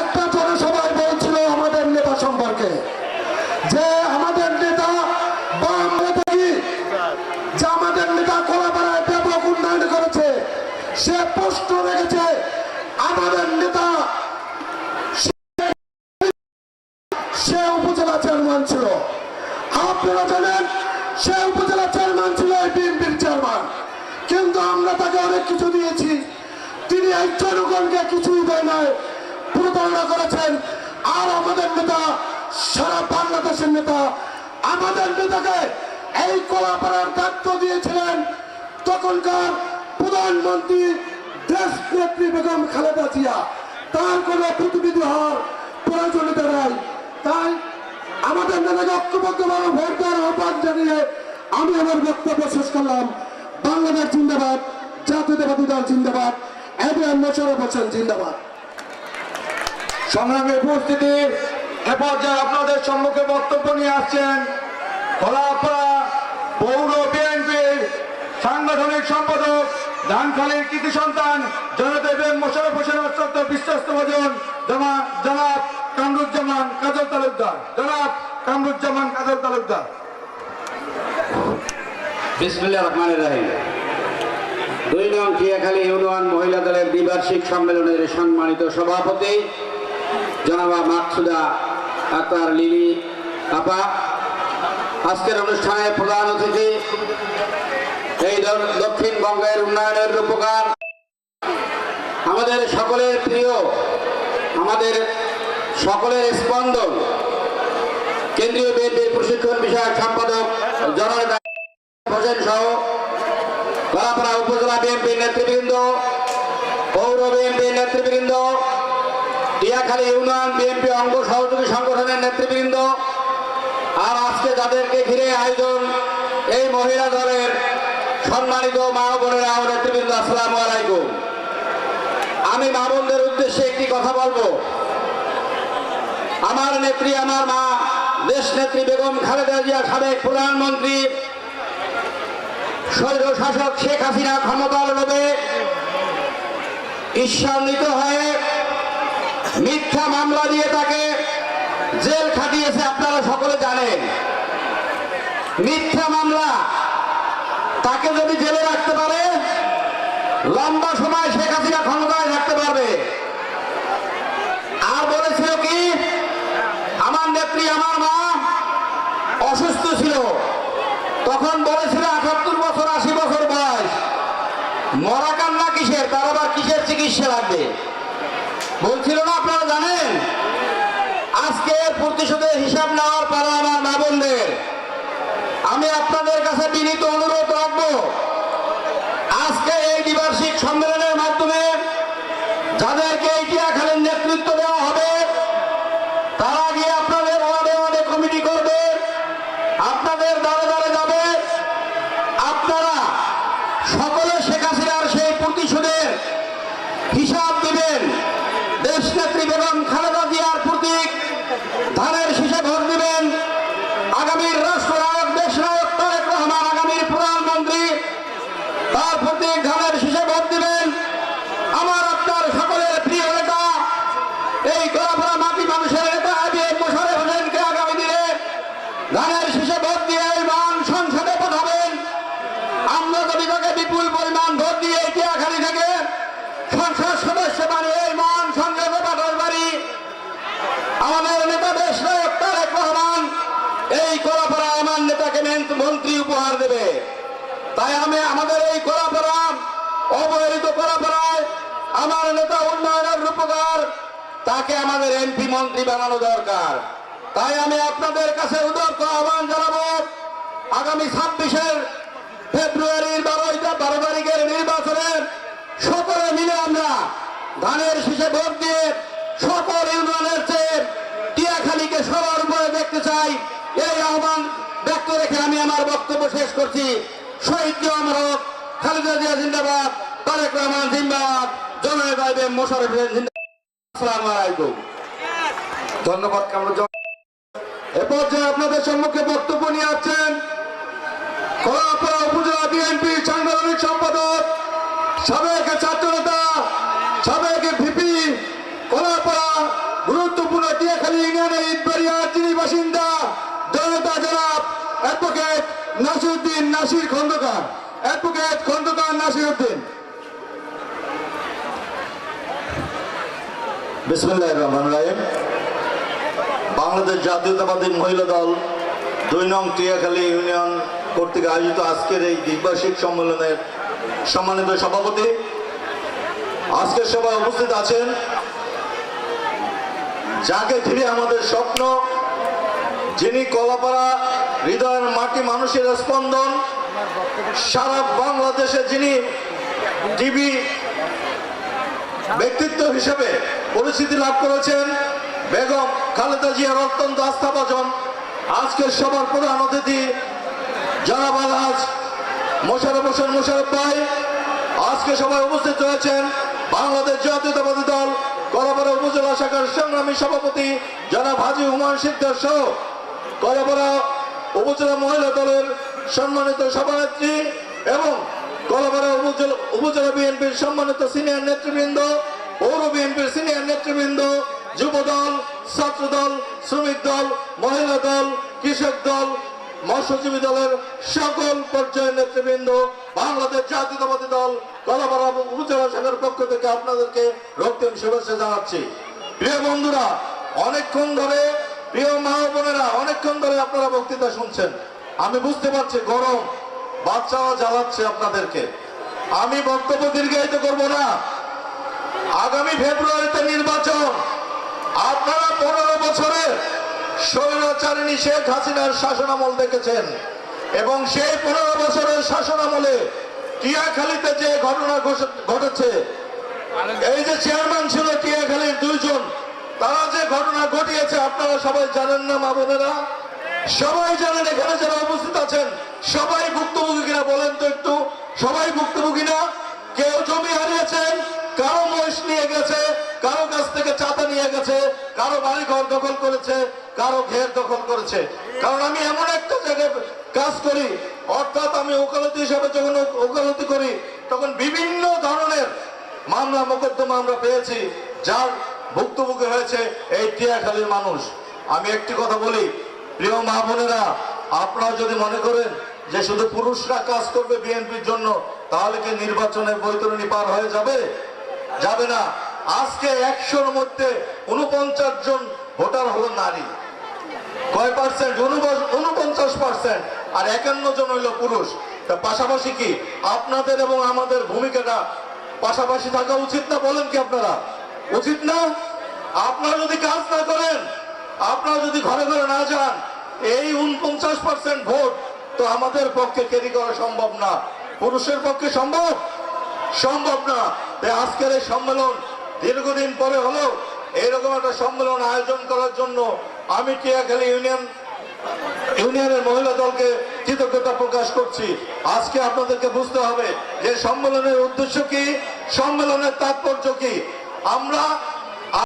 একটা জনসভায় বলছিল আমাদের নেতা সম্পর্কে যে আমাদের নেতা বাম নেতা কি যে আমাদের নেতা কোলাপাড়ায় ব্যাপক করেছে, সে প্রশ্ন রেখেছে, আমাদের নেতা সে উপজেলা চেয়ারম্যান ছিল। আপনারা জানেন, সে উপজেলা চেয়ারম্যান ছিল চেয়ারম্যান। কিন্তু আমরা তাকে অনেক কিছু দিয়েছি। এই কিছুই দেয় নাই। প্রতারণা করেছেন। আর আমাদের নেতা, সারা বাংলাদেশের নেতা, আমাদের নেতাকে এই কলাপাড়ার দায়িত্ব দিয়েছিলেন তখনকার প্রধানমন্ত্রী দেশ নেত্রী বেগম খালেদা জিয়া। তার কোনো প্রতিনিধি হওয়ার প্রয়োজনীয়তা নাই। তাই আমাদের নেতাকে ঐক্যবদ্ধভাবে ভোট দেওয়ার আহ্বান জানিয়ে আমি আমার বক্তব্য শেষ করলাম। বাংলাদেশ জিন্দাবাদ, জাতীয়তাবাদী দল জিন্দাবাদ। এবং মোশারফ হোসেন জিন্দাবাদ। সংগ্রামী উপস্থিতি এ পর্যায়ে আপনাদের সম্মুখে বক্তব্য নিয়ে আসছেন খোলাপাড়া পৌর বিএনপির সাংগঠনিক সম্পাদক ধানখালীর কৃতি সন্তান জনদেব এম মোশারফ হোসেন অত্যন্ত বিশ্বস্ত ভোজন জমা জনাব কামরুজ্জামান কাজল তালুকদার। জনাব কামরুজ্জামান কাজল তালুকদার। বিসমিল্লাহ রহমানের রাহিম। দুই নং টিয়াখালী ইউনিয়ন মহিলা দলের দ্বিবার্ষিক সম্মেলনের সম্মানিত সভাপতি, জনাবা মাকসুদা আক্তার লিলি আপা। আজকের অনুষ্ঠানে প্রধান অতিথি, এই দক্ষিণবঙ্গের উন্নয়নের রূপকার। আমাদের সকলের প্রিয়, আমাদের সকলের স্পন্দন। কেন্দ্রীয় বিএনপির প্রশিক্ষণ বিষয়ক সম্পাদক জননেতা হোসেন সহ কলাপাড়া উপজেলা বিএনপির নেতৃবৃন্দ, পৌর বিএনপির নেতৃবৃন্দ, টিয়াখালী ইউনিয়ন বিএনপি অঙ্গ সহযোগী সংগঠনের নেতৃবৃন্দ, আর আজকে যাদেরকে ঘিরে আয়োজন এই মহিলা দলের সম্মানিত মা বোনেরা ও নেতৃবৃন্দ, আসসালামু আলাইকুম। আমি মা বোনদের উদ্দেশ্যে একটি কথা বলব। আমার নেত্রী, আমার মা, দেশ নেত্রী বেগম খালেদা জিয়া সাবেক প্রধানমন্ত্রী স্বৈর শাসক শেখ হাসিনা ক্ষমতার লোভে ঈশ্বান্বিত হয়ে মিথ্যা মামলা দিয়ে তাকে জেল খাটিয়েছে, আপনারা সকলে জানেন। মিথ্যা মামলা তাকে যদি জেলে রাখতে পারে, লম্বা সময় শেখ হাসিনা ক্ষমতায় থাকতে পারবে। আর বলেছিল কি, আমার নেত্রী, আমার মা অসুস্থ ছিল। তখন বলেছিল আটাত্তর বছর, আশি বছর বয়স, মরা কান্না কিসের? তার আবার কিসের চিকিৎসা লাগবে? বলছিল না, আপনারা জানেন? আজকে প্রতিশোধের হিসাব নেওয়ার পালা আমার মা বোনদের। আমি আপনাদের কাছে বিনীত অনুরোধ রাখব। আজকে এই দ্বিবার্ষিক সম্মেলনের মাধ্যমে যাদেরকে এই টিয়াখালীর নেতৃত্ব দেওয়া হবে তারা গিয়ে আপনাদের ওয়ার্ডে ওয়ার্ডে কমিটি করবে আপনাদের দ্বারে দ্বারে যাবে আপনারা সকলে শেখ হাসিনার সেই প্রতিশোধের হিসাব দিবেন দেশ নেত্রী বেগম খালেদা জিয়ার প্রতীক ধানের শীষে ভোট দিবেন আগামীর রাষ্ট্রনায়ক দেশ নায়ক তারেক রহমান আগামীর প্রধানমন্ত্রী তার প্রতীক ধানের শীষে ভোট দিবেন আমার আপনার সকলের প্রিয় নেতা এই গড়াপড়া মাটি মানুষের নেতা আবির মোশারফ হোসেনকে আগামী দিনে ধানের শীষে ভোট দিয়ে এই মান সংসদে পাঠাবেন আমরা যদি তাকে বিপুল পরিমাণ ভোট দিয়ে টিয়াখালী থেকে সংসদ সদস্য বানিয়ে এই মান সংসদে পাঠাতে পারি আমাদের নেতা দেশ নায়ক তারেক রহমান এই কলাপাড়া আমার নেতাকে মেন- মন্ত্রী উপহার দেবে তাই আমি আমাদের এই কলাপাড়া অবহেলিত কলাপাড়ায় আমার নেতা উন্নয়নের রূপকার তাকে আমাদের এমপি মন্ত্রী বানানো দরকার। তাই আমি আপনাদের কাছে উদর্ত আহ্বান জানাব, আগামী ছাব্বিশের ফেব্রুয়ারির বারোইটা বারো তারিখের নির্বাচনের সকলে মিলে আমরা ধানের শীষে ভোট দিয়ে সকল ইউনিয়নের চেয়ে টিয়াখালীকে সবার উপরে দেখতে চাই। এই আহ্বান ব্যক্ত রেখে আমি আমার বক্তব্য শেষ করছি। শহীদ আমার হক, খালেদা জিয়া জিন্দাবাদ, তারেক রহমান জিন্দাবাদ, জননেতা মোশারফ আসসালামু আলাইকুম। ধন্যবাদ কামরুজ এ পর্যায়ে আপনাদের সম্মুখে বক্তব্য নিয়ে আসছেন উপজেলা বিএনপি সাংগঠনিক সম্পাদক, সাবেক ছাত্রনেতা, সাবেক ভিপি, কলাপাড়া গুরুত্বপূর্ণ টিয়াখালী ইউনিয়নের ইটবাড়িয়ার যিনি বাসিন্দা, জনতা জনাব অ্যাডভোকেট নাসিরুদ্দিন নাসির খন্দকার। অ্যাডভোকেট খন্দকার নাসিরুদ্দিন। বাংলাদেশ জাতীয়তাবাদী মহিলা দল দুই নং টিয়াখালী ইউনিয়ন কর্তৃক আয়োজিত আজকের এই দ্বিবার্ষিক সম্মেলনের সম্মানিত সভাপতি, আজকের সভায় উপস্থিত আছেন যাকে ঘিরে আমাদের স্বপ্ন, যিনি কলাপাড়া হৃদয়ের মাটি মানুষের স্পন্দন, সারা বাংলাদেশে যিনি টিভি ব্যক্তিত্ব হিসেবে পরিচিতি লাভ করেছেন বেগম খালেদা জিয়ার অত্যন্ত আস্থাভাজন। আজকের সবার প্রধান অতিথি জনাব আলহাজ মোশারফ হোসেন মোশারফ ভাই। আজকে সবাই উপস্থিত রয়েছেন বাংলাদেশ জাতীয়তাবাদী দল কলাপাড়া উপজেলা শাখার সংগ্রামী সভাপতি জনাব হাজি হুমায়ুন সিকদার সহ কলাপাড়া উপজেলা মহিলা দলের সম্মানিত সভানেত্রী এবং কলাপাড়া উপজেলা উপজেলা বিএনপির সম্মানিত সিনিয়র নেতৃবৃন্দ পৌর বিএনপির সিনিয়র নেতৃবৃন্দ যুব দল ছাত্র দল শ্রমিক দল, মহিলা দল, কৃষক দল, মৎস্যজীবী দলের সকল পর্যায়ের নেতৃবৃন্দ, বাংলাদেশ জাতীয়তাবাদী দল, কলাপাড়া উপজেলা শাখার পক্ষ থেকে আপনাদেরকে রক্তিম শুভেচ্ছা জানাচ্ছি। প্রিয় বন্ধুরা, অনেকক্ষণ ধরে, প্রিয় মা বোনেরা, অনেকক্ষণ ধরে আপনারা বক্তৃতা শুনছেন। আমি বুঝতে পারছি গরম, বাচ্চারা জ্বালাচ্ছে আপনাদেরকে। আমি বক্তব্য দীর্ঘায়িত করব না। আগামী ফেব্রুয়ারিতে নির্বাচন। আপনারা পনেরো বছরের স্বৈরাচারিণী শেখ হাসিনার শাসনামল দেখেছেন। এবং সেই পনেরো বছরের শাসনামলে টিয়াখালীতে যে ঘটনা ঘটে- ঘটেছে, এই যে চেয়ারম্যান ছিল টিয়াখালীর দুইজন, তারা যে ঘটনা ঘটিয়েছে, আপনারা সবাই জানেন না, মা বোনেরা? সবাই জানেন, এখানে যারা উপস্থিত আছেন, সবাই ভুক্তভোগী কিনা বলেন তো একটু? সবাই ভুক্তভোগী না? কেউ জমি হারিয়েছেন নিয়ে গেছে, কারও কাছ থেকে চাঁদা নিয়ে গেছে, কারও বাড়ি ঘর দখল করেছে, কারও ঘের দখল করেছে। কারণ আমি এমন একটা জায়গায় কাজ করি, অর্থাৎ আমি ওকালতি হিসাবে যখন ওকালতি করি, তখন বিভিন্ন ধরনের মামলা, মোকদ্দমা আমরা পেয়েছি, যার ভুক্তভোগী হয়েছে এই টিয়াখালীর মানুষ। আমি একটি কথা বলি, প্রিয় মা বোনেরা, আপনারা যদি মনে করেন যে শুধু পুরুষরা কাজ করবে বিএনপির জন্য, তাহলে কি নির্বাচনের বৈতরণী পার হয়ে যাবে? যাবে না। আজকে একশোর মধ্যে উনপঞ্চাশ জন ভোটার হলো নারী। কয় পার্সেন্ট? উনপঞ্চাশ পার্সেন্ট। আর একান্ন জন হইল পুরুষ। তা পাশাপাশি কি আপনাদের এবং আমাদের ভূমিকাটা পাশাপাশি থাকা উচিত না বলেন কি আপনারা? উচিত না? আপনারা যদি কাজ না করেন, আপনারা যদি ঘরে ঘরে না যান, এই উনপঞ্চাশ পার্সেন্ট ভোট তো আমাদের পক্ষে ক্যারি করা সম্ভব না। পুরুষের পক্ষে সম্ভব? সম্ভব না। আজকের এই সম্মেলন দীর্ঘদিন পরে হলেও এইরকম একটা সম্মেলন আয়োজন করার জন্য আমি টিয়াখালী ইউনিয়ন, ইউনিয়নের মহিলা দলকে কৃতজ্ঞতা প্রকাশ করছি। আজকে আপনাদেরকে বুঝতে হবে যে সম্মেলনের উদ্দেশ্য কি, সম্মেলনের তাৎপর্য কি। আমরা